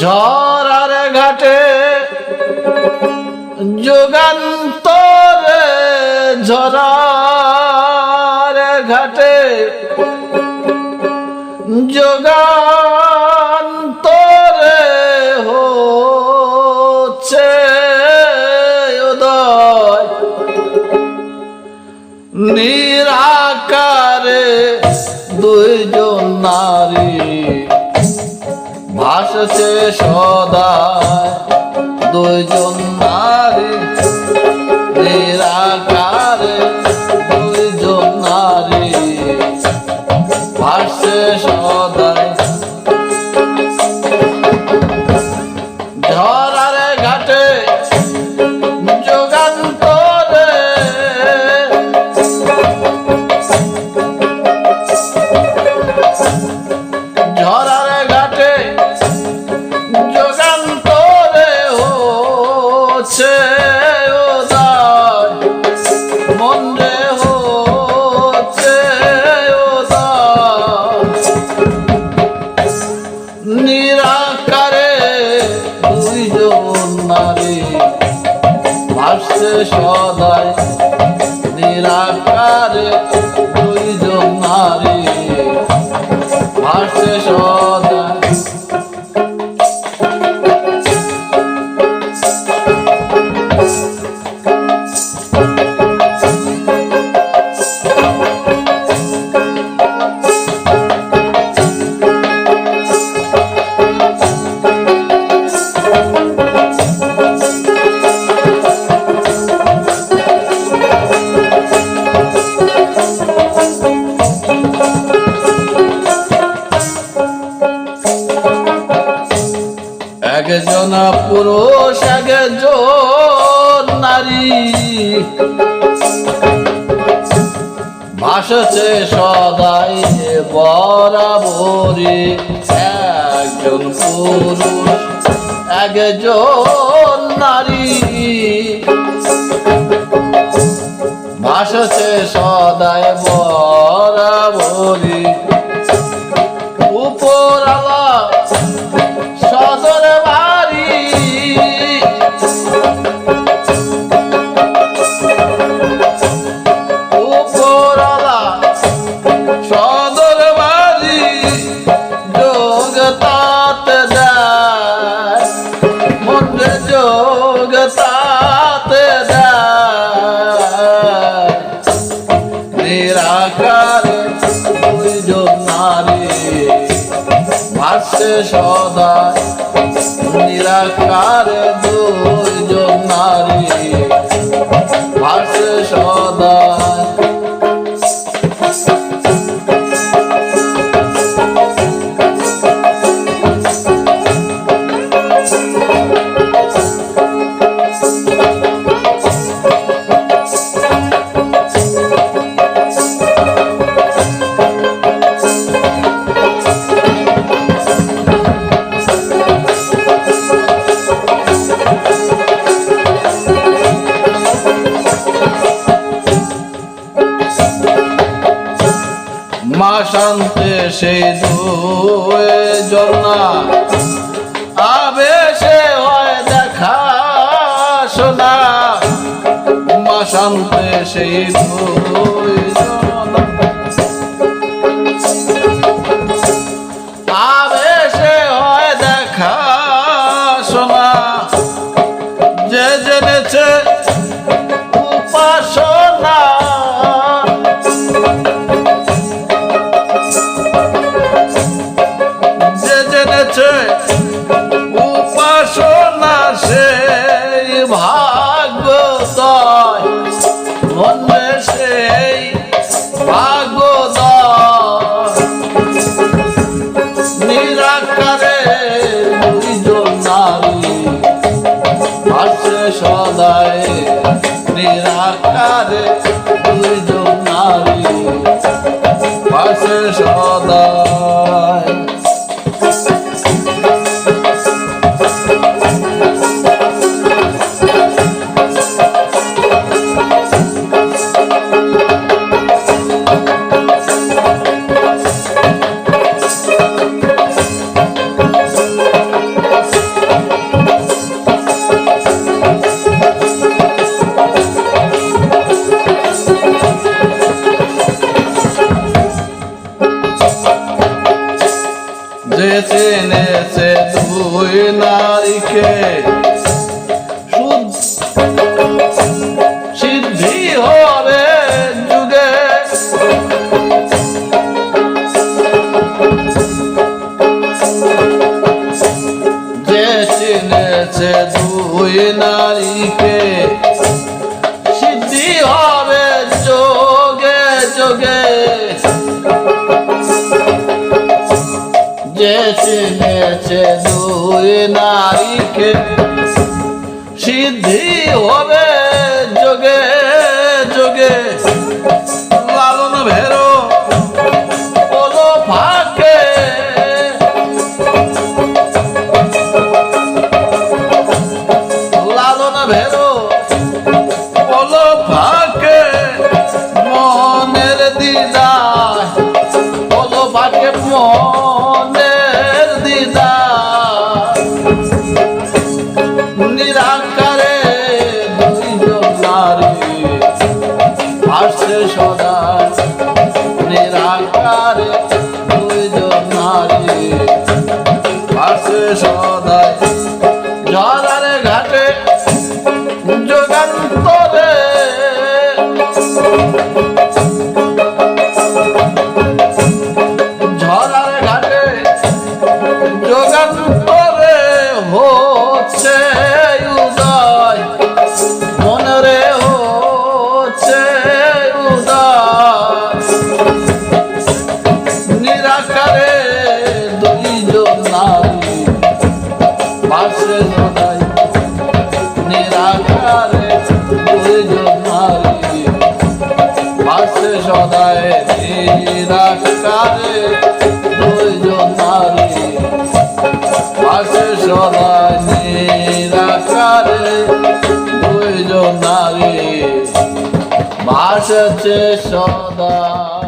ঝরার ঘাটে যুগান্তরে ঝরার ঘাটে। যুগান্তরে হচ্ছে উদয়। নিরাকারে দুইজন নারী ভাসছে সদা দুইজন নারী সদায় নিরাকার দুইজন নারী। ভাসছে সদায়। একজন নারী। ভাসছে সদাই বরাবরই একজন পুরুষ একজন নারী। ভাসছে সদাই বরাবরই ভাসছে সদা নিরাকার দুজন নারী। শান্তে সেই দুজন জনা আবেশে হয় দেখা শোনা। মা শান্তে সেই দুজন ভাসে দুই নারীকে সিদ্ধি হবে যুগে। যে চিনেছে দুই নারীকে, সিদ্ধি হবে যোগে যোগে। যে চিনেছে দুই নারীকে সিদ্ধি হবে যোগে যোগে। লালন ভেরো লালন ভেরো সদায় জলারে ঘাটে যোগান্তরে ঝরার ঘাটে যোগান্তরে হচ্ছে নিরাকারে দুইজন নারী ভাসছে সদা।